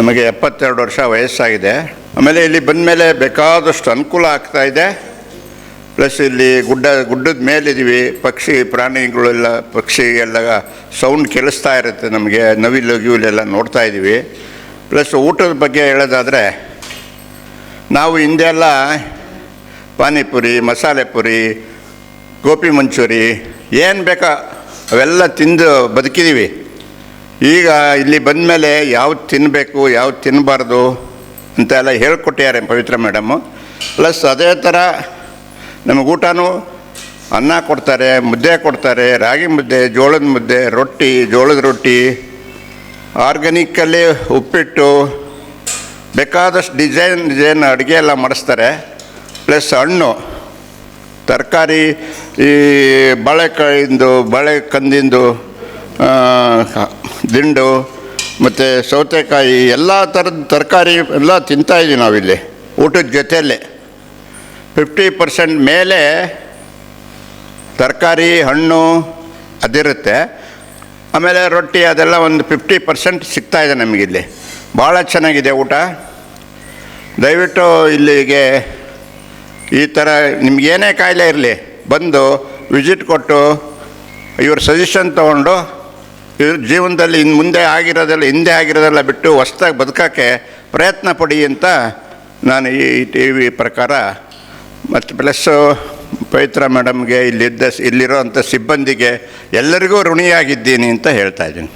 ನಮಗೆ ಎಪ್ಪತ್ತೆರಡು ವರ್ಷ ವಯಸ್ಸಾಗಿದೆ. ಆಮೇಲೆ ಇಲ್ಲಿ ಬಂದ ಮೇಲೆ ಬೇಕಾದಷ್ಟು ಅನುಕೂಲ ಆಗ್ತಾ ಇದೆ. ಪ್ಲಸ್ ಇಲ್ಲಿ ಗುಡ್ಡ, ಗುಡ್ಡದ ಮೇಲಿದ್ದೀವಿ. ಪಕ್ಷಿ, ಪ್ರಾಣಿಗಳೆಲ್ಲ, ಪಕ್ಷಿ ಎಲ್ಲ ಸೌಂಡ್ ಕೇಳಿಸ್ತಾ ಇರುತ್ತೆ ನಮಗೆ. ನವಿಲು ಗಿವಿಲೆಲ್ಲ ನೋಡ್ತಾ ಇದ್ದೀವಿ. ಪ್ಲಸ್ ಊಟದ ಬಗ್ಗೆ ಹೇಳೋದಾದರೆ, ನಾವು ಹಿಂದೆ ಎಲ್ಲ ಪಾನಿಪುರಿ, ಮಸಾಲೆ ಪುರಿ ಗೋಪಿ ಮಂಚೂರಿ, ಏನು ಬೇಕಾ, ಅವೆಲ್ಲ ತಿಂದು ಬದುಕಿದ್ದೀವಿ. ಈಗ ಇಲ್ಲಿ ಬಂದ ಮೇಲೆ ಯಾವ್ದು ತಿನ್ನಬೇಕು ಯಾವ್ದು ತಿನ್ನಬಾರ್ದು ಅಂತ ಎಲ್ಲ ಹೇಳ್ಕೊಟ್ಟಿದ್ದಾರೆ ಪವಿತ್ರ ಮೇಡಮ್ಮು ಪ್ಲಸ್ ಅದೇ ಥರ ನಮಗೆ ಊಟನೂ ಅನ್ನ ಕೊಡ್ತಾರೆ ಮುದ್ದೆ ಕೊಡ್ತಾರೆ ರಾಗಿ ಮುದ್ದೆ ಜೋಳದ ಮುದ್ದೆ ರೊಟ್ಟಿ ಜೋಳದ ರೊಟ್ಟಿ ಆರ್ಗ್ಯಾನಿಕ್ಕಲ್ಲಿ ಉಪ್ಪಿಟ್ಟು ಬೇಕಾದಷ್ಟು ಡಿಸೈನ್ ಡಿಸೈನ್ ಅಡುಗೆ ಎಲ್ಲ ಮಾಡಿಸ್ತಾರೆ. ಪ್ಲಸ್ ಹಣ್ಣು ತರಕಾರಿ ಈ ಬಾಳೆಕಾಯಿಂದು ಬಾಳೆ ಕಂದಿಂದು ಆ, ದಿಂಡು, ಮತ್ತು ಸೌತೆಕಾಯಿ, ಎಲ್ಲ ಥರದ ತರಕಾರಿ ಎಲ್ಲ ತಿಂತಾಯಿದ್ದೀವಿ ನಾವಿಲ್ಲಿ, ಊಟದ ಜೊತೆಯಲ್ಲೇ. ಫಿಫ್ಟಿ ಪರ್ಸೆಂಟ್ ಮೇಲೆ ತರಕಾರಿ, ಹಣ್ಣು ಅದಿರುತ್ತೆ. ಆಮೇಲೆ ರೊಟ್ಟಿ ಅದೆಲ್ಲ ಒಂದು ಫಿಫ್ಟಿ ಪರ್ಸೆಂಟ್ ಸಿಗ್ತಾಯಿದೆ ನಮಗಿಲ್ಲಿ. ಭಾಳ ಚೆನ್ನಾಗಿದೆ ಊಟ. ದಯವಿಟ್ಟು ಇಲ್ಲಿಗೆ ಈ ಥರ ನಿಮ್ಗೇನೇ ಕಾಯಿಲೆ ಇರಲಿ, ಬಂದು ವಿಸಿಟ್ ಕೊಟ್ಟು, ಇವ್ರ ಸಜೆಷನ್ ತೊಗೊಂಡು ಇವ್ರ ಜೀವನದಲ್ಲಿ ಇನ್ನು ಮುಂದೆ ಆಗಿರೋದೆಲ್ಲ, ಹಿಂದೆ ಆಗಿರೋದೆಲ್ಲ ಬಿಟ್ಟು ಹೊಸ್ದಾಗಿ ಬದುಕೋಕ್ಕೆ ಪ್ರಯತ್ನ ಪಡಿ ಅಂತ ನಾನು ಈ ಟಿ ವಿ ಪ್ರಕಾರ ಮತ್ತು ಪ್ಲಸ್ಸು ಪವಿತ್ರ ಮೇಡಮ್ಗೆ ಇಲ್ಲಿದ್ದ ಇಲ್ಲಿರೋಂಥ ಸಿಬ್ಬಂದಿಗೆ ಎಲ್ಲರಿಗೂ ಋಣಿಯಾಗಿದ್ದೀನಿ ಅಂತ ಹೇಳ್ತಾ ಇದ್ದೀನಿ.